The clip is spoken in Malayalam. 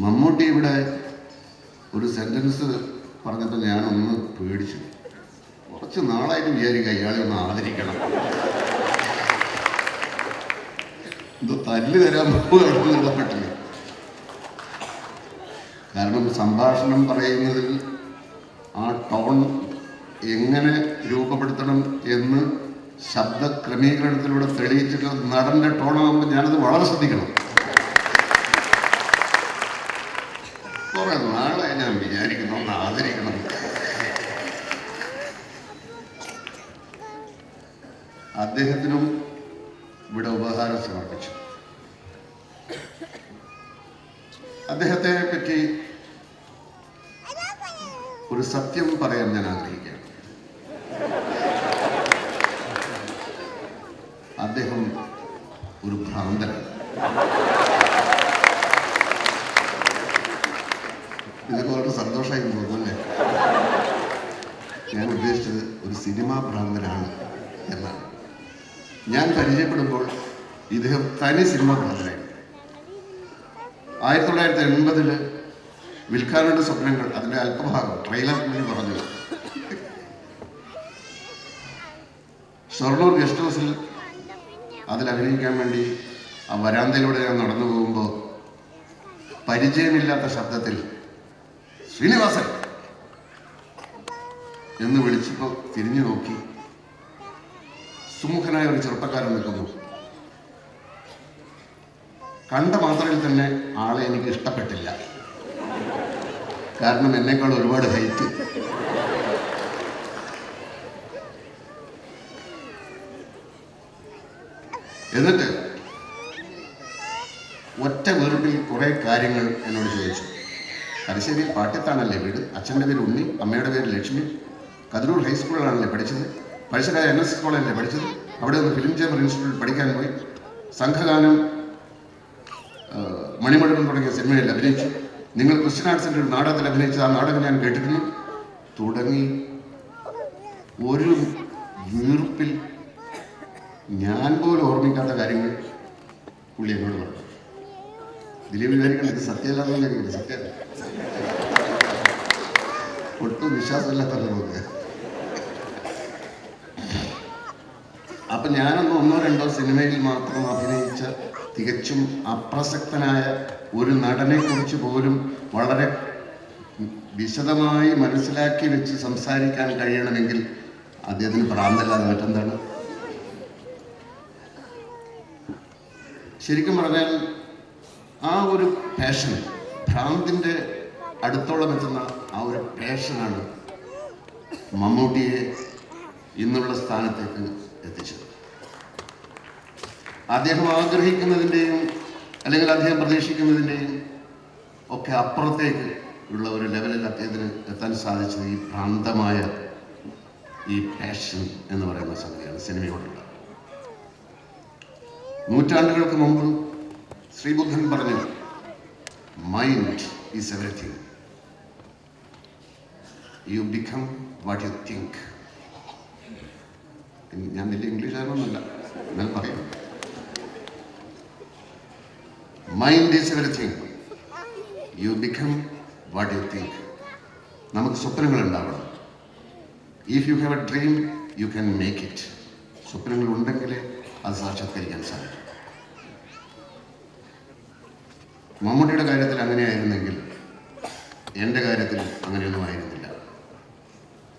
മമ്മൂട്ടി ഇവിടെ ഒരു സെന്റൻസ് പറഞ്ഞപ്പോൾ ഞാനൊന്ന് പേടിച്ചു. കുറച്ച് നാളായിട്ട് വിചാരിക്കുക ഇയാളെ ഒന്ന് ആദരിക്കണം. എന്തോ തല്ല് തരാൻ പോകുകയാണെന്നുള്ള പറ്റില്ല കാരണം സംഭാഷണം പറയുന്നതിൽ ആ ടോൺ എങ്ങനെ രൂപപ്പെടുത്തണം എന്ന് ശബ്ദ ക്രമീകരണത്തിലൂടെ തെളിയിച്ചിട്ട് നടന്റെ ടോണാകുമ്പോൾ ഞാനത് വളരെ ശ്രദ്ധിക്കണം. കുറെ നാളെ ഞാൻ വിചാരിക്കുന്നു ഒന്ന് ആദരിക്കണം. അദ്ദേഹത്തിനും ഇവിടെ ഉപഹാരം സമർപ്പിച്ചു. അദ്ദേഹത്തെ പറ്റി ഒരു സത്യം പറയാൻ ഞാൻ ആഗ്രഹിക്കുകയാണ്. അദ്ദേഹം ഒരു ഭ്രാന്തനാണ്. ഇതൊക്കെ വളരെ സന്തോഷമായി തോന്നുന്നല്ലേ ഞാൻ ഉദ്ദേശിച്ചത് ഒരു സിനിമാ ഭ്രാന്തനാണ് എന്നാണ്. ഞാൻ പരിചയപ്പെടുമ്പോൾ ഇദ്ദേഹം തനി സിനിമാ ഭ്രാന്തനായിരുന്നു. ആയിരത്തി തൊള്ളായിരത്തി എൺപതിൽ വിൽക്കാനുള്ള സ്വപ്നങ്ങൾ അതിന്റെ അല്പഭാഗം ട്രെയിലർ കൂടി പറഞ്ഞു. ഷൊർണൂർ ഗസ്റ്റ് ഹൗസിൽ അതിൽ അഭിനയിക്കാൻ വേണ്ടി ആ വരാന്തയിലൂടെ ഞാൻ നടന്നു പോകുമ്പോൾ പരിചയമില്ലാത്ത ശബ്ദത്തിൽ ശ്രീനിവാസൻ. എന്ന് വിളിച്ചപ്പോൾ തിരിഞ്ഞു നോക്കി. സുമുഖനായ ഒരു ചെറുപ്പക്കാരൻ നിൽക്കുന്നു. കണ്ട മാത്രയിൽ തന്നെ ആളെ എനിക്ക് ഇഷ്ടപ്പെട്ടില്ല. കാരണം എന്നേക്കാൾ ഒരുപാട് ഹൈറ്റ് എന്നിട്ട് ഒറ്റ വെറുപ്പിൽ കുറെ കാര്യങ്ങൾ എന്നോട് ചോദിച്ചു. കരശ്ശേരി പാട്ടിത്താണല്ലേ വീട്? അച്ഛന്റെ പേര് ഉണ്ണി അമ്മയുടെ പേര് ലക്ഷ്മി. കതിരൂർ ഹൈസ്കൂളിലാണല്ലേ പഠിച്ചത്? പഴശ്ശരായ എൻ എസ് എസ് കോളേജിലെ പഠിച്ചത്? അവിടെ നിന്ന് ഫിലിം ചേംബർ ഇൻസ്റ്റിറ്റ്യൂട്ടിൽ പഠിക്കാൻ പോയി. സംഘഗാനം മണിമടുക്കം തുടങ്ങിയ സിനിമയിൽ അഭിനയിച്ചു. നിങ്ങൾ ക്രിസ്ത്യൻ ആർട്സിന്റെ ഒരു നാടകത്തിൽ അഭിനയിച്ച ആ നാടകം ഞാൻ കേട്ടിരുന്നു. തുടങ്ങി ഒരു വീർപ്പിൽ ഞാൻ പോലും ഓർമ്മിക്കാത്ത കാര്യങ്ങൾ പുള്ളി എന്നോട് പറഞ്ഞു. ദിലീപ് വിചാരിക്കണം ഇത് സത്യമല്ലാന്ന് വിചാരിക്കില്ല സത്യം ഒട്ടും വിശ്വാസമില്ലാത്തല്ല നമുക്ക് അപ്പൊ ഞാനൊന്ന് ഒന്നോ രണ്ടോ സിനിമയിൽ മാത്രം അഭിനയിച്ച തികച്ചും അപ്രസക്തനായ ഒരു നടനെ കുറിച്ച് പോലും വളരെ വിശദമായി മനസ്സിലാക്കി വെച്ച് സംസാരിക്കാൻ കഴിയണമെങ്കിൽ അദ്ദേഹത്തിന് പ്രാന്തല്ലാതെ മറ്റെന്താണ്? ശരിക്കും പറഞ്ഞാൽ ആ ഒരു പാഷൻ ഭ്രാന്തിന്റെ അടുത്തോളം എത്തുന്ന ആ ഒരു പാഷനാണ് മമ്മൂട്ടിയെ ഇന്നുള്ള സ്ഥാനത്തേക്ക് എത്തിച്ചത്. അദ്ദേഹം ആഗ്രഹിക്കുന്നതിന്റെയും അല്ലെങ്കിൽ അദ്ദേഹം പ്രതീക്ഷിക്കുന്നതിന്റെയും ഒക്കെ അപ്പുറത്തേക്ക് ഉള്ള ഒരു ലെവലിൽ അദ്ദേഹത്തിന് എത്താൻ സാധിച്ചത് ഈ ഭ്രാന്തമായ ഈ പാഷൻ എന്ന് പറയുന്ന സംഗതിയാണ് സിനിമയോടുള്ള. നൂറ്റാണ്ടുകൾക്ക് മുമ്പ് ശ്രീബുദ്ധൻ പറഞ്ഞു mind is everything you become what you think ഞാൻ വലിയ ഇംഗ്ലീഷുകാരനൊന്നുമല്ല എന്നാൽ പറയാം. Mind is everything you become what you think നമുക്ക് സ്വപ്നങ്ങൾ ഉണ്ടാവണം. If you have a dream you can make it സ്വപ്നങ്ങൾ ഉണ്ടെങ്കിലേ അത് സാക്ഷാത്കരിക്കാൻ സാധിക്കും. മമ്മൂട്ടിയുടെ കാര്യത്തിൽ അങ്ങനെയായിരുന്നെങ്കിൽ എന്റെ കാര്യത്തിൽ ആയിരുന്നില്ല